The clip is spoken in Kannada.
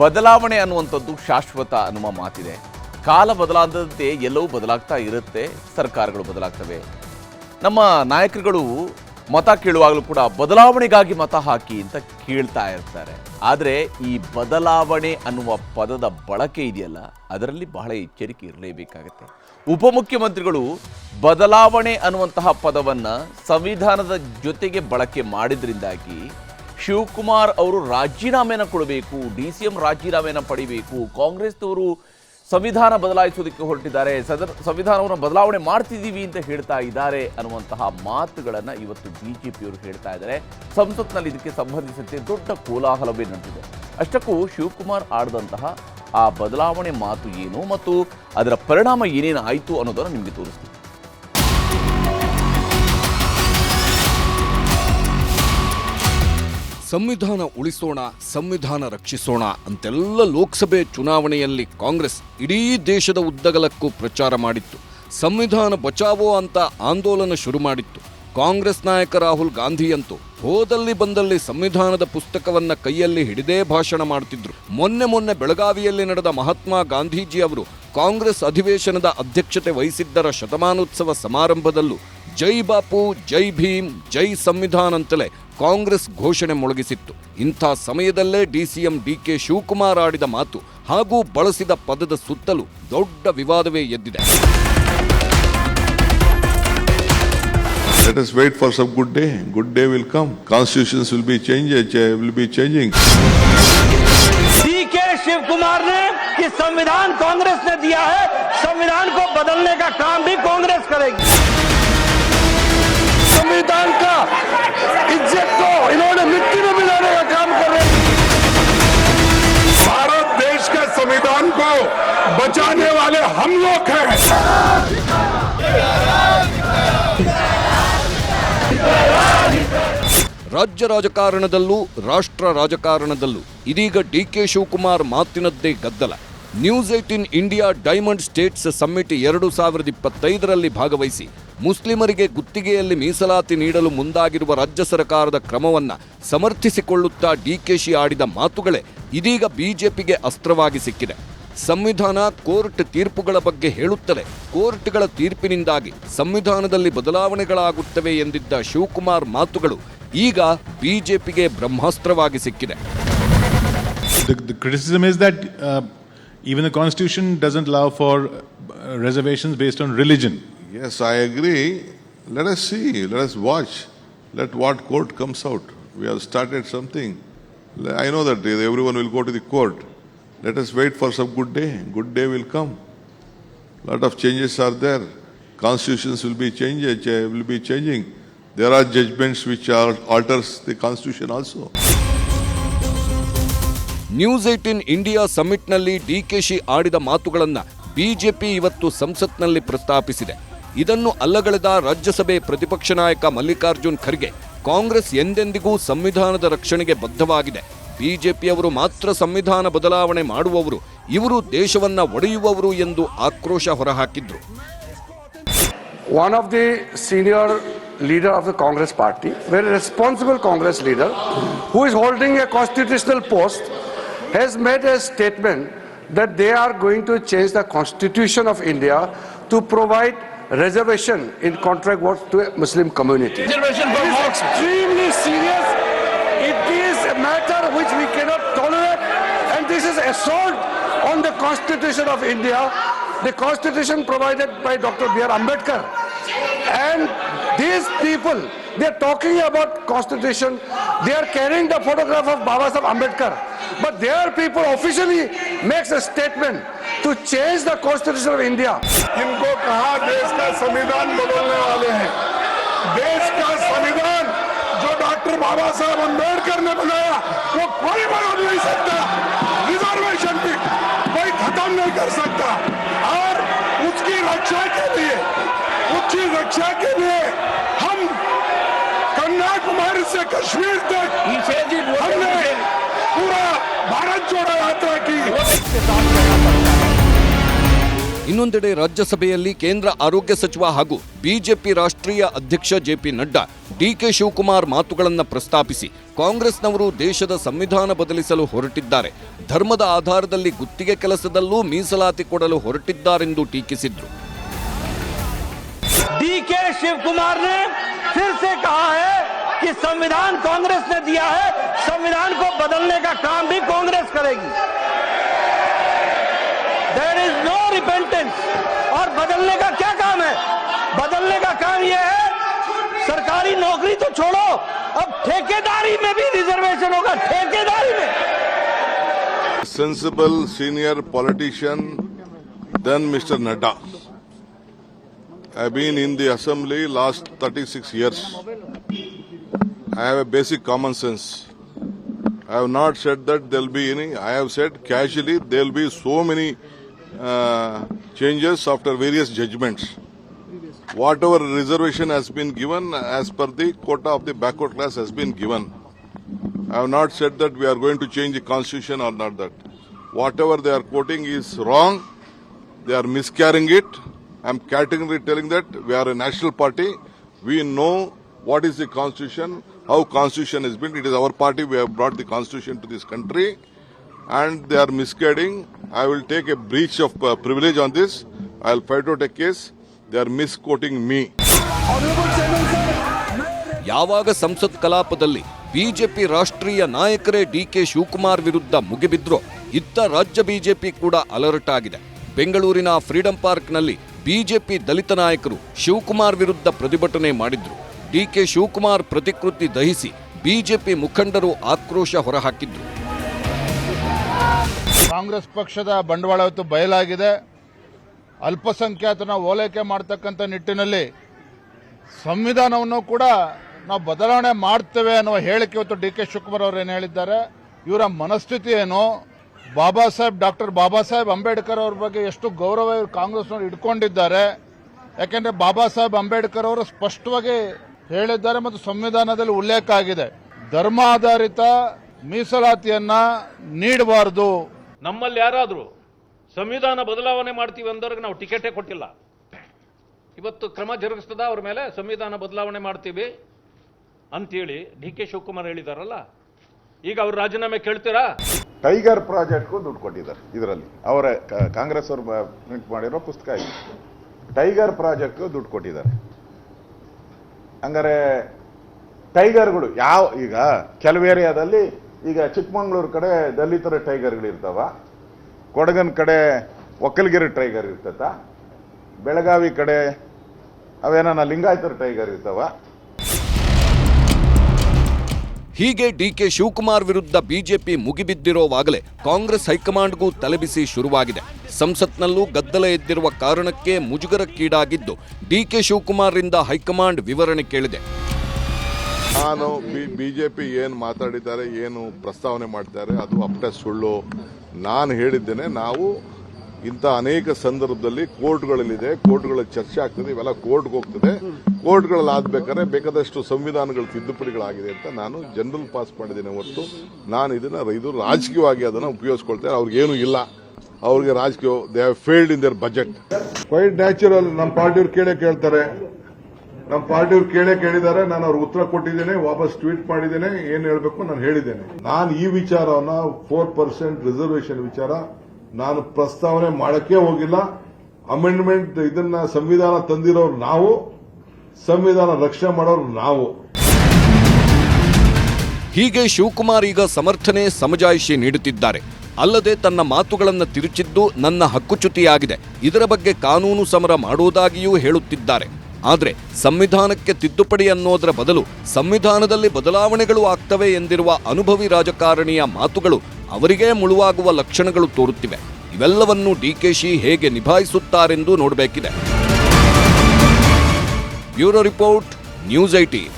ಬದಲಾವಣೆ ಅನ್ನುವಂಥದ್ದು ಶಾಶ್ವತ ಅನ್ನುವ ಮಾತಿದೆ. ಕಾಲ ಬದಲಾದಂತೆ ಎಲ್ಲವೂ ಬದಲಾಗ್ತಾ ಇರುತ್ತೆ, ಸರ್ಕಾರಗಳು ಬದಲಾಗ್ತವೆ. ನಮ್ಮ ನಾಯಕರುಗಳು ಮತ ಕೇಳುವಾಗಲೂ ಕೂಡ ಬದಲಾವಣೆಗಾಗಿ ಮತ ಹಾಕಿ ಅಂತ ಕೇಳ್ತಾ ಇರ್ತಾರೆ. ಆದರೆ ಈ ಬದಲಾವಣೆ ಅನ್ನುವ ಪದದ ಬಳಕೆ ಇದೆಯಲ್ಲ, ಅದರಲ್ಲಿ ಬಹಳ ಎಚ್ಚರಿಕೆ ಇರಲೇಬೇಕಾಗತ್ತೆ. ಉಪಮುಖ್ಯಮಂತ್ರಿಗಳು ಬದಲಾವಣೆ ಅನ್ನುವಂತಹ ಪದವನ್ನು ಸಂವಿಧಾನದ ಜೊತೆಗೆ ಬಳಕೆ ಮಾಡಿದ್ರಿಂದಾಗಿ ಶಿವಕುಮಾರ್ ಅವರು ರಾಜೀನಾಮೆನ ಕೊಡಬೇಕು, ಡಿ ಸಿ ಎಂ ರಾಜೀನಾಮೆನ ಪಡಿಬೇಕು, ಕಾಂಗ್ರೆಸ್ನವರು ಸಂವಿಧಾನ ಬದಲಾಯಿಸೋದಕ್ಕೆ ಹೊರಟಿದ್ದಾರೆ ಸದರ್ ಸಂವಿಧಾನವನ್ನು ಬದಲಾವಣೆ ಮಾಡ್ತಿದ್ದೀವಿ ಅಂತ ಹೇಳ್ತಾ ಇದ್ದಾರೆ ಅನ್ನುವಂತಹ ಮಾತುಗಳನ್ನು ಇವತ್ತು ಬಿ ಜೆ ಪಿಯವರು ಹೇಳ್ತಾ ಇದ್ದಾರೆ. ಸಂಸತ್ನಲ್ಲಿ ಇದಕ್ಕೆ ಸಂಬಂಧಿಸಿದಂತೆ ದೊಡ್ಡ ಕೋಲಾಹಲವೇ ನಡೆದಿದೆ. ಅಷ್ಟಕ್ಕೂ ಶಿವಕುಮಾರ್ ಆಡಿದಂತಹ ಆ ಬದಲಾವಣೆ ಮಾತು ಏನು ಮತ್ತು ಅದರ ಪರಿಣಾಮ ಏನೇನು ಆಯಿತು ಅನ್ನೋದನ್ನು ನಿಮಗೆ ತೋರಿಸ್ತೀನಿ. ಸಂವಿಧಾನ ಉಳಿಸೋಣ, ಸಂವಿಧಾನ ರಕ್ಷಿಸೋಣ ಅಂತೆಲ್ಲ ಲೋಕಸಭೆ ಚುನಾವಣೆಯಲ್ಲಿ ಕಾಂಗ್ರೆಸ್ ಇಡೀ ದೇಶದ ಉದ್ದಗಲಕ್ಕೂ ಪ್ರಚಾರ ಮಾಡಿತ್ತು. ಸಂವಿಧಾನ ಬಚಾವೋ ಅಂತ ಆಂದೋಲನ ಶುರು ಮಾಡಿತ್ತು. ಕಾಂಗ್ರೆಸ್ ನಾಯಕ ರಾಹುಲ್ ಗಾಂಧಿಯಂತೂ ಹೋದಲ್ಲಿ ಬಂದಲ್ಲಿ ಸಂವಿಧಾನದ ಪುಸ್ತಕವನ್ನ ಕೈಯಲ್ಲಿ ಹಿಡಿದೇ ಭಾಷಣ ಮಾಡ್ತಿದ್ರು. ಮೊನ್ನೆ ಮೊನ್ನೆ ಬೆಳಗಾವಿಯಲ್ಲಿ ನಡೆದ ಮಹಾತ್ಮ ಗಾಂಧೀಜಿ ಅವರು ಕಾಂಗ್ರೆಸ್ ಅಧಿವೇಶನದ ಅಧ್ಯಕ್ಷತೆ ವಹಿಸಿದ್ದರ ಶತಮಾನೋತ್ಸವ ಸಮಾರಂಭದಲ್ಲೂ ಜೈ ಬಾಪು, ಜೈ ಭೀಮ್, ಜೈ ಸಂವಿಧಾನ ಅಂತಲೇ ಕಾಂಗ್ರೆಸ್ ಘೋಷಣೆ ಮೊಳಗಿಸಿತ್ತು ಇಂಥ ಸಮಯದಲ್ಲೇ ಡಿಸಿಎಂ ಡಿಕೆ ಶಿವಕುಮಾರ್ ಆಡಿದ ಮಾತು ಹಾಗೂ ಬಳಸಿದ ಪದದ ಸುತ್ತಲೂ ದೊಡ್ಡ ವಿವಾದವೇ ಎದ್ದಿದೆ Let us wait for some good day. Good day will come. Constitutions will be changed, uh, will be changing. D K Shivakumar ने कि संविधान कांग्रेस ने दिया है संविधान को बदलने का काम भी कांग्रेस करेगी संविधान का इज्जत को इन्होंने मिट्टी में मिलाने का काम कर रहे हैं भारत देश के संविधान को बचाने वाले हम लोग हैं ರಾಜ್ಯ ರಾಜಕಾರಣದಲ್ಲೂ ರಾಷ್ಟ್ರ ರಾಜಕಾರಣದಲ್ಲೂ ಇದೀಗ ಡಿ ಕೆ ಶಿವಕುಮಾರ್ ಮಾತಿನದ್ದೇ ಗದ್ದಲ news eighteen India diamond states summit ಎರಡು ಸಾವಿರದ ಇಪ್ಪತ್ತೈದರಲ್ಲಿ ಭಾಗವಹಿಸಿ ಮುಸ್ಲಿಮರಿಗೆ ಗುತ್ತಿಗೆಯಲ್ಲಿ ಮೀಸಲಾತಿ ನೀಡಲು ಮುಂದಾಗಿರುವ ರಾಜ್ಯ ಸರ್ಕಾರದ ಕ್ರಮವನ್ನು ಸಮರ್ಥಿಸಿಕೊಳ್ಳುತ್ತಾ ಡಿಕೆಶಿ ಆಡಿದ ಮಾತುಗಳೇ ಇದೀಗ ಬಿಜೆಪಿಗೆ ಅಸ್ತ್ರವಾಗಿ ಸಿಕ್ಕಿದೆ. ಸಂವಿಧಾನ ಕೋರ್ಟ್ ತೀರ್ಪುಗಳ ಬಗ್ಗೆ ಹೇಳುತ್ತಲೇ ಕೋರ್ಟ್ಗಳ ತೀರ್ಪಿನಿಂದಾಗಿ ಸಂವಿಧಾನದಲ್ಲಿ ಬದಲಾವಣೆಗಳಾಗುತ್ತವೆ ಎಂದಿದ್ದ ಶಿವಕುಮಾರ್ ಮಾತುಗಳು ಈಗ ಬಿಜೆಪಿಗೆ ಬ್ರಹ್ಮಾಸ್ತ್ರವಾಗಿ ಸಿಕ್ಕಿದೆ. Even the constitution doesn't allow for uh, reservations based on religion. Yes, I agree. Let us see. Let us watch. Let what court comes out. We have started something. I know that everyone will go to the court. Let us wait for some good day. Good day will come. Lot of changes are there. Constitutions will be changed. uh, Will be changing. There are judgments which are alters the constitution also. News eighteen India ಸಮ್ಮಿಟ್ನಲ್ಲಿ DKShi ಆಡಿದ ಮಾತುಗಳನ್ನು ಬಿಜೆಪಿ ಇವತ್ತು ಸಂಸತ್ನಲ್ಲಿ ಪ್ರಸ್ತಾಪಿಸಿದೆ. ಇದನ್ನು ಅಲ್ಲಗಳೆದ ರಾಜ್ಯಸಭೆ ಪ್ರತಿಪಕ್ಷ ನಾಯಕ ಮಲ್ಲಿಕಾರ್ಜುನ್ ಖರ್ಗೆ ಕಾಂಗ್ರೆಸ್ ಎಂದೆಂದಿಗೂ ಸಂವಿಧಾನದ ರಕ್ಷಣೆಗೆ ಬದ್ಧವಾಗಿದೆ. ಬಿಜೆಪಿಯವರು ಮಾತ್ರ ಸಂವಿಧಾನ ಬದಲಾವಣೆ ಮಾಡುವವರು ಇವರು ದೇಶವನ್ನ ಒಡೆಯುವವರು ಎಂದು ಆಕ್ರೋಶ ಹೊರಹಾಕಿದ್ರು. One of the senior leader of the Congress party, very responsible Congress leader, who is holding a constitutional post, has made a statement that they are going to change the constitution of India to provide reservation in contract work to a Muslim community. Reservation for It is extremely serious. It is a matter which we cannot tolerate, and this is assault on the constitution of India, the constitution provided by Dr. B.R. Ambedkar. And these people, they are talking about constitution, they are carrying the photograph of Baba Sahib Ambedkar. But their people officially makes a statement to change the constitution of India. इनको कहा देश का संविधान बदलने वाले हैं देश का संविधान जो डॉक्टर बाबा साहब अंबेडकर ने बनाया वो कोई बदल नहीं सकता रिजर्वेशन भी कोई खत्म नहीं कर सकता और उसकी रक्षा के लिए उसकी रक्षा के लिए हम कन्याकुमारी से कश्मीर तक हमने ಇನ್ನೊಂದೆಡೆ ರಾಜ್ಯಸಭೆಯಲ್ಲಿ ಕೇಂದ್ರ ಆರೋಗ್ಯ ಸಚಿವ ಹಾಗೂ ಬಿಜೆಪಿ ರಾಷ್ಟ್ರೀಯ ಅಧ್ಯಕ್ಷ ಜೆಪಿ ನಡ್ಡಾ ಡಿಕೆ ಶಿವಕುಮಾರ್ ಮಾತುಗಳನ್ನು ಪ್ರಸ್ತಾಪಿಸಿ ಕಾಂಗ್ರೆಸ್ನವರು ದೇಶದ ಸಂವಿಧಾನ ಬದಲಿಸಲು ಹೊರಟಿದ್ದಾರೆ ಧರ್ಮದ ಆಧಾರದಲ್ಲಿ ಗುತ್ತಿಗೆ ಕೆಲಸದಲ್ಲೂ ಮೀಸಲಾತಿ ಕೊಡಲು ಹೊರಟಿದ್ದಾರೆಂದು ಟೀಕಿಸಿದ್ರು डी के शिव कुमार ने फिर से कहा है कि संविधान कांग्रेस ने दिया है संविधान को बदलने का काम भी कांग्रेस करेगी देर इज़ नो रिपेंटेंस और बदलने का क्या काम है? बदलने का काम यह है, सरकारी नौकरी तो छोड़ो। अब ठेकेदारी में भी रिजर्वेशन होगा, ठेकेदारी में। Sensible senior politician than mister Nadda I been in the assembly last 36 six years I have a basic common sense I have not set that they'll be any I have set casually they'll be so many uh, changes after various judgments. Whatever reservation has been given as per the quota of the backward class has been given. I have not said that we are going to change the constitution or not that. Whatever they are quoting is wrong. They are miscarrying it. I am categorically telling that we are a national party. We know what is the constitution, how constitution has been. It is our party. We have brought the constitution to this country, and they are misguiding. I will take a breach of uh, privilege on this. I will fight out a case. They are misquoting me. ಯಾವಾಗ ಸಂಸತ್ ಕಲಾಪದಲ್ಲಿ ಬಿಜೆಪಿ ರಾಷ್ಟ್ರೀಯ ನಾಯಕರೇ ಡಿ ಕೆ ಶಿವಕುಮಾರ್ ವಿರುದ್ಧ ಮುಗಿಬಿದ್ರೋ ಇತ್ತ ರಾಜ್ಯ ಬಿಜೆಪಿ ಕೂಡ ಅಲರ್ಟ್ ಆಗಿದೆ ಬೆಂಗಳೂರಿನ ಫ್ರೀಡಂ ಪಾರ್ಕ್ನಲ್ಲಿ ಬಿಜೆಪಿ ದಲಿತ ನಾಯಕರು ಶಿವಕುಮಾರ್ ವಿರುದ್ಧ ಪ್ರತಿಭಟನೆ ಮಾಡಿದ್ರು ಡಿಕೆ ಶಿವಕುಮಾರ್ ಪ್ರತಿಕೃತಿ ದಹಿಸಿ ಬಿಜೆಪಿ ಮುಖಂಡರು ಆಕ್ರೋಶ ಹೊರಹಾಕಿದ್ರು ಕಾಂಗ್ರೆಸ್ ಪಕ್ಷದ ಬಂಡವಾಳ ಇವತ್ತು ಬಯಲಾಗಿದೆ. ಅಲ್ಪಸಂಖ್ಯಾತನ ಓಲೈಕೆ ಮಾಡ್ತಕ್ಕಂಥ ನಿಟ್ಟಿನಲ್ಲಿ ಸಂವಿಧಾನವನ್ನು ಕೂಡ ನಾವು ಬದಲಾವಣೆ ಮಾಡ್ತೇವೆ ಅನ್ನುವ ಹೇಳಿಕೆ ಇವತ್ತು ಡಿ ಕೆ ಶಿವಕುಮಾರ್ ಅವರು ಏನು ಹೇಳಿದ್ದಾರೆ. ಇವರ ಮನಸ್ಥಿತಿ ಏನು? ಬಾಬಾ ಸಾಹೇಬ್, ಡಾಕ್ಟರ್ ಬಾಬಾ ಸಾಹೇಬ್ ಅಂಬೇಡ್ಕರ್ ಅವ್ರ ಬಗ್ಗೆ ಎಷ್ಟು ಗೌರವ ಇವರು ಕಾಂಗ್ರೆಸ್ನವರು ಇಟ್ಕೊಂಡಿದ್ದಾರೆ. ಯಾಕೆಂದರೆ ಬಾಬಾ ಸಾಹೇಬ್ ಅಂಬೇಡ್ಕರ್ ಅವರು ಸ್ಪಷ್ಟವಾಗಿ ಹೇಳಿದ್ದಾರೆ ಮತ್ತು ಸಂವಿಧಾನದಲ್ಲಿ ಉಲ್ಲೇಖ ಆಗಿದೆ. ಧರ್ಮಾಧಾರಿತ ಮೀಸಲಾತಿಯನ್ನ ನೀಡಬಾರದು. ನಮ್ಮಲ್ಲಿ ಯಾರಾದರೂ ಸಂವಿಧಾನ ಬದಲಾವಣೆ ಮಾಡ್ತೀವಿ ಅಂದವ್ರಿಗೆ ನಾವು ಟಿಕೆಟೇ ಕೊಟ್ಟಿಲ್ಲ. ಇವತ್ತು ಕ್ರಮ ಜರುಗಿಸ್ತದ ಅವ್ರ ಮೇಲೆ ಸಂವಿಧಾನ ಬದಲಾವಣೆ ಮಾಡ್ತೀವಿ ಅಂತೇಳಿ ಡಿ ಕೆ ಶಿವಕುಮಾರ್ ಹೇಳಿದಾರಲ್ಲ ಈಗ ಅವ್ರು ರಾಜೀನಾಮೆ ಕೇಳ್ತೀರಾ? ಟೈಗರ್ ಪ್ರಾಜೆಕ್ಟ್ಗೂ ದುಡ್ಡು ಕೊಟ್ಟಿದ್ದಾರೆ ಇದರಲ್ಲಿ. ಅವರ ಕ- ಕಾಂಗ್ರೆಸ್ ಅವರು ಪ್ರಿಂಟ್ ಮಾಡಿರೋ ಪುಸ್ತಕ ಇದೆ. ಟೈಗರ್ ಪ್ರಾಜೆಕ್ಟ್ಗೂ ದುಡ್ಡು ಕೊಟ್ಟಿದ್ದಾರೆ. ಹಂಗಾರೆ ಟೈಗರ್ಗಳು ಯಾವ ಈಗ ಕೆಲವು ಏರಿಯಾದಲ್ಲಿ ಈಗ ಚಿಕ್ಕಮಂಗ್ಳೂರು ಕಡೆ ದಲಿತರ ಟೈಗರ್ಗಳು ಇರ್ತಾವ, ಕೊಡಗನ್ ಕಡೆ ಒಕ್ಕಲಗಿರಿ ಟೈಗರ್ ಇರ್ತತ ಬೆಳಗಾವಿ ಕಡೆ ಅವೇನ ಲಿಂಗಾಯತರ ಟೈಗರ್ ಇರ್ತಾವ. ಹೀಗೆ ಡಿ ಕೆ ಶಿವಕುಮಾರ್ ವಿರುದ್ಧ ಬಿಜೆಪಿ ಮುಗಿಬಿದ್ದಿರೋವಾಗಲೇ ಕಾಂಗ್ರೆಸ್ ಹೈಕಮಾಂಡ್ಗೂ ತಲೆಬಿಸಿ ಶುರುವಾಗಿದೆ. ಸಂಸತ್ನಲ್ಲೂ ಗದ್ದಲ ಎದ್ದಿರುವ ಕಾರಣಕ್ಕೆ ಮುಜುಗರಕ್ಕೀಡಾಗಿದ್ದು ಡಿಕೆ ಶಿವಕುಮಾರ್ರಿಂದ ಹೈಕಮಾಂಡ್ ವಿವರಣೆ ಕೇಳಿದೆ. ನಾನು ಬಿಜೆಪಿ ಏನು ಮಾತಾಡಿದ್ದಾರೆ, ಏನು ಪ್ರಸ್ತಾವನೆ ಮಾಡ್ತಾರೆ, ಅದು ಅಪ್ಪಟೆ ಸುಳ್ಳು. ನಾನು ಹೇಳಿದ್ದೇನೆ, ನಾವು ಇಂಥ ಅನೇಕ ಸಂದರ್ಭದಲ್ಲಿ ಕೋರ್ಟ್ಗಳಲ್ಲಿದೆ ಕೋರ್ಟ್ಗಳಲ್ಲಿ ಚರ್ಚೆ ಆಗ್ತದೆ, ಇವೆಲ್ಲ ಕೋರ್ಟ್ಗೆ ಹೋಗ್ತದೆ. ಕೋರ್ಟ್ಗಳಲ್ಲಿ ಆದ್ಬೇಕಾದ್ರೆ ಬೇಕಾದಷ್ಟು ಸಂವಿಧಾನಗಳು ತಿದ್ದುಪಡಿಗಳಾಗಿದೆ ಅಂತ ನಾನು ಜನರಲ್ ಪಾಸ್ ಮಾಡಿದ್ದೇನೆ ಹೊರತು ನಾನು ಇದನ್ನ ರೈತರು ರಾಜಕೀಯವಾಗಿ ಅದನ್ನು ಉಪಯೋಗಿಸ್ಕೊಳ್ತೇನೆ ಅವ್ರಿಗೇನು ಇಲ್ಲ. ಅವ್ರಿಗೆ ರಾಜಕೀಯ they have failed in their budget quite natural ನಮ್ಮ ಪಾರ್ಟಿಯವ್ರು ಕೇಳೇ ಕೇಳ್ತಾರೆ. ನಮ್ಮ ಪಾರ್ಟಿಯವ್ರು ಕೇಳೇ ಕೇಳಿದ್ದಾರೆ ನಾನು ಅವ್ರಿಗೆ ಉತ್ತರ ಕೊಟ್ಟಿದ್ದೇನೆ, ವಾಪಸ್ ಟ್ವೀಟ್ ಮಾಡಿದ್ದೇನೆ, ಏನ್ ಹೇಳಬೇಕು ನಾನು ಹೇಳಿದ್ದೇನೆ. ನಾನು ಈ ವಿಚಾರವನ್ನ ಫೋರ್ ಪರ್ಸೆಂಟ್ ರಿಸರ್ವೇಶನ್ ವಿಚಾರ ನಾನು ಪ್ರಸ್ತಾವನೆ ಮಾಡಕ್ಕೆ ಹೋಗಿಲ್ಲ. ಅಮೆಂಡ್ಮೆಂಟ್ ಇದನ್ನ ಸಂವಿಧಾನ ತಂದಿರೋರು ನಾವು, ಸಂವಿಧಾನ ರಕ್ಷಣೆ ಮಾಡೋರು ನಾವು. ಹೀಗೆ ಶಿವಕುಮಾರ್ ಈಗ ಸಮರ್ಥನೆ, ಸಮಜಾಯಿಷಿ ನೀಡುತ್ತಿದ್ದಾರೆ. ಅಲ್ಲದೆ ತನ್ನ ಮಾತುಗಳನ್ನು ತಿರುಚಿದ್ದು ನನ್ನ ಹಕ್ಕುಚ್ಯುತಿಯಾಗಿದೆ. ಇದರ ಬಗ್ಗೆ ಕಾನೂನು ಸಮರ ಮಾಡುವುದಾಗಿಯೂ ಹೇಳುತ್ತಿದ್ದಾರೆ. ಆದರೆ ಸಂವಿಧಾನಕ್ಕೆ ತಿದ್ದುಪಡಿ ಅನ್ನೋದರ ಬದಲು ಸಂವಿಧಾನದಲ್ಲಿ ಬದಲಾವಣೆಗಳು ಆಗ್ತವೆ ಎಂದಿರುವ ಅನುಭವಿ ರಾಜಕಾರಣಿಯ ಮಾತುಗಳು ಅವರಿಗೇ ಮುಳುವಾಗುವ ಲಕ್ಷಣಗಳು ತೋರುತ್ತಿವೆ. ಇವೆಲ್ಲವನ್ನು ಡಿಕೆಶಿ ಹೇಗೆ ನಿಭಾಯಿಸುತ್ತಾರೆಂದು ನೋಡಬೇಕಿದೆ. Bureau report, news IT.